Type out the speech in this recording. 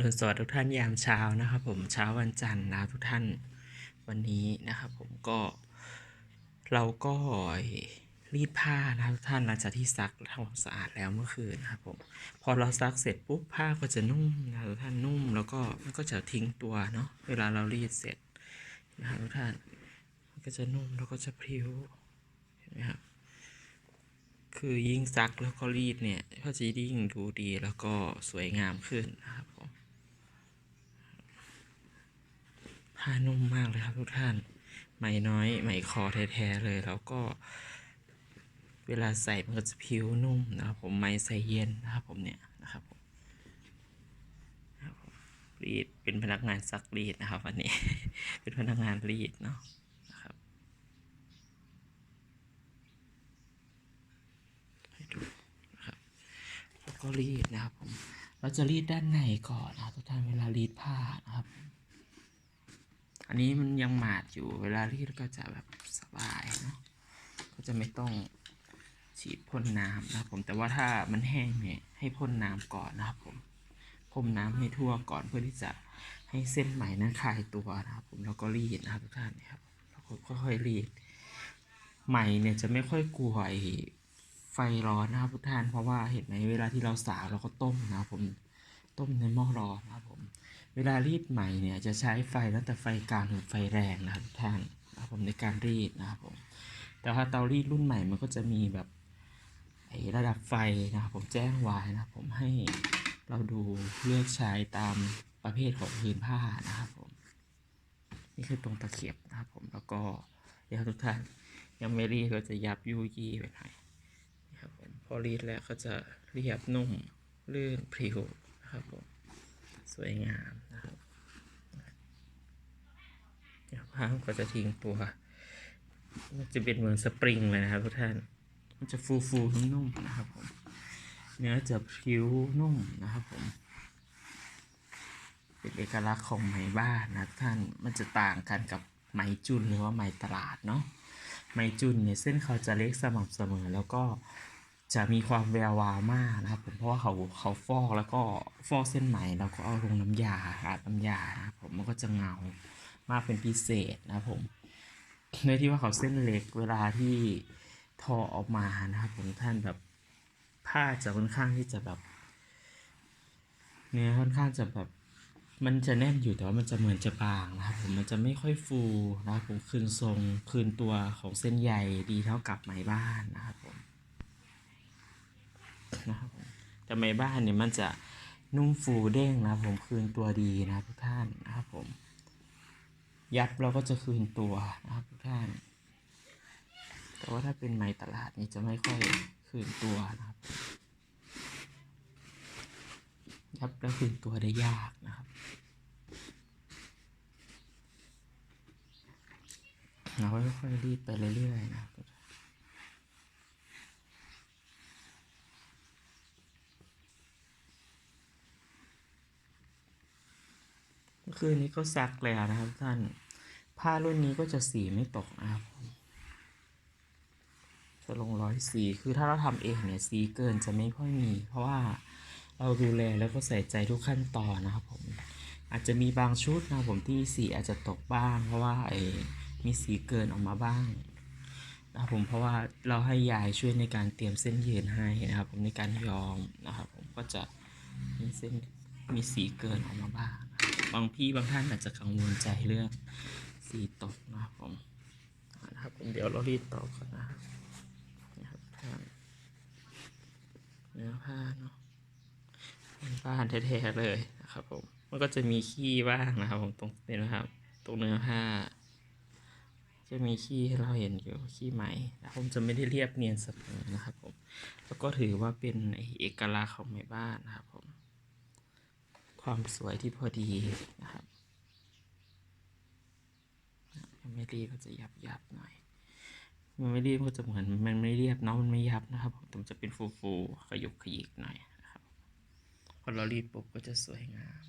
รุณสวัสดิ์ทุกท่านยามเช้านะครับ ผมเช้าวันจันทร์นะทุกท่านวันนี้นะครับ ผมก็เราก็รีดผ้านะทุกท่านหลังจากที่ซักทำความสะอาดแล้วเมื่อคืนนะครับผมพอเราซักเสร็จปุ๊บผ้าก็จะนุ่มนะทุกท่านนุ่ม แล้วก็มันก็จะทิ้งตัวเนาะเวลาเรารีดเสร็จนะครับทุกท่านมันก็จะนุ่มแล้วก็จะพริ้วเห็นไหมครับคือยิ่งซักแล้วก็รีดเนี่ยก็จะยิ่งดูดีแล้วก็สวยงามขึ้นนะครับ ผ้านุ่มมากเลยครับทุกท่าน ไหมน้อยไหมคอแท้ๆเลยแล้วก็เวลาใส่มันก็จะผิวนุ่มนะครับผมไหมใส่เย็นนะครับผมเนี่ยนะครับผมรีดเป็นพนักงานซักรีดนะครับวันนี้ เป็นพนักงานรีดเนาะนะครับให้ดูนะครับแล้วก็รีดนะครับผมเราจะรีดด้านในก่อนนะทุกท่านเวลารีดผ้านะครับ อันนี้มันยังหมาดอยู่เวลารีดก็จะแบบสบายเนาะก็จะไม่ต้องฉีดพ่นน้ำนะครับผมแต่ว่าถ้ามันแห้งเนี่ยให้พ่นน้ำก่อนนะครับผมพรมน้ำให้ทั่วก่อนเพื่อที่จะให้เส้นไหมนั้นคลายตัวนะครับผมแล้วก็รีดนะครับทุกท่านนะครับแล้วก็ค่อยๆรีดไหมเนี่ยจะไม่ค่อยกลัวไอ้ไฟร้อนนะครับทุกท่านเพราะว่าเห็นไหมเวลาที่เราสาวเราก็ต้มนะครับผม ต้มในหม้อร้อนนะครับผม เวลารีดไหมเนี่ยจะใช้ไฟตั้งแต่ไฟกลางถึงไฟแรงนะครับทุกท่านนะครับผมในการรีดนะครับผม แต่ถ้าเตารีดรุ่นใหม่มันก็จะมีแบบไอระดับไฟนะครับผมแจ้งไว้นะครับผมให้เราดูเลือกใช้ตามประเภทของพื้นผ้านะครับผม นี่คือตรงตะเข็บนะครับผมแล้วก็เดี๋ยวทุกท่านยังไม่รีดก็จะยับยุยี่ไปหน่อยนะครับผมพอรีดแล้วก็จะเรียบนุ่มลื่นพริ้ว นะครับผมสวยงามนะครับเดี๋ยวผ้าก็จะทิ้งตัวมันจะเป็นเหมือนสปริงเลยนะครับทุกท่าน มันจะฟูฟูนุ่มๆนะครับผมเนื้อจะพริ้วนุ่มนะครับผม เป็นเอกลักษณ์ของไหมบ้านนะท่านมันจะต่างกันกับไหมจุนหรือว่าไหมตลาดเนาะไหมจุนเนี่ยเส้นเขาจะเล็กสม่ำเสมอแล้วก็ จะมีความแวววาวมากนะครับผมเพราะว่าเขาเขาฟอกแล้วก็ฟอกเส้นไหมแล้วก็เอาลงน้ำยาอาบน้ำยานะครับผมมันก็จะเงามากเป็นพิเศษนะครับผมในที่ว่าเขาเส้นเล็กเวลาที่ทอออกมานะครับผมท่านแบบผ้าจะค่อนข้างที่จะแบบเนื้อค่อนข้างจะแบบมันจะแน่นอยู่แต่ว่ามันจะเหมือนจะบางนะครับผมมันจะไม่ค่อยฟูนะครับผมคืนทรงคืนตัวของเส้นใยดีเท่ากับไหมบ้านนะครับ นะครับผมแต่ไมบ้านเนี่ยมันจะนุ่มฟูเด้งนะครับผมคืนตัวดีนะทุกท่านนะครับผม ยับเราก็จะคืนตัวนะครับทุกท่าน แต่ว่าถ้าเป็นไหมตลาดนี่จะไม่ค่อยคืนตัวนะครับ ยับแล้วคืนตัวได้ยากนะครับเราค่อยๆรีดไปเรื่อยๆนะครับ เมื่อ คืนนี้ก็ซักแล้วนะครับท่าน ผ้ารุ่นนี้ก็จะสีไม่ตกนะครับจะลงร้อยสีคือถ้าเราทำเองเนี่ยสีเกินจะไม่ค่อยมี เพราะว่าเราดูแลแล้วก็ใส่ใจทุกขั้นตอนนะครับผม อาจจะมีบางชุดนะผมที่สีอาจจะตกบ้าง เพราะว่าไอ้มีสีเกินออกมาบ้างนะครับผมเพราะว่าเราให้ยายช่วยในการเตรียมเส้นยืนให้นะครับผมในการย้อมนะครับผมก็จะมีเส้นมีสีเกินออกมาบ้าง บางพี่บางท่านอาจจะกังวลใจเรื่องสีตกนะครับผมนะครับผมเดี๋ยวเรารีดต่อก่อนนะครับนะครับท่านเนื้อผ้าเนาะเป็นผ้าแท้ๆเลยนะครับผมมันก็จะมีขี้บ้างนะครับ ผมตรงนี้นะครับตรงเนื้อผ้า จะมีขี้ให้เราเห็นอยู่ขี้ไหมแต่ผมจะไม่ได้เรียบเนียนเสมอนะครับผมแล้วก็ถือว่าเป็นเอกลักษณ์ของแม่บ้านนะครับผม ความสวยที่พอดีนะครับยังไม่รีบก็จะยับยับหน่อย มันไม่รีบก็จะเหมือนมันไม่เรียบเนาะมันไม่ยับนะครับมแต่มันจะเป็นฟูฟูๆขยุกขยิกหน่อยนะครับพอเรารีดปุ๊บก็จะสวยงาม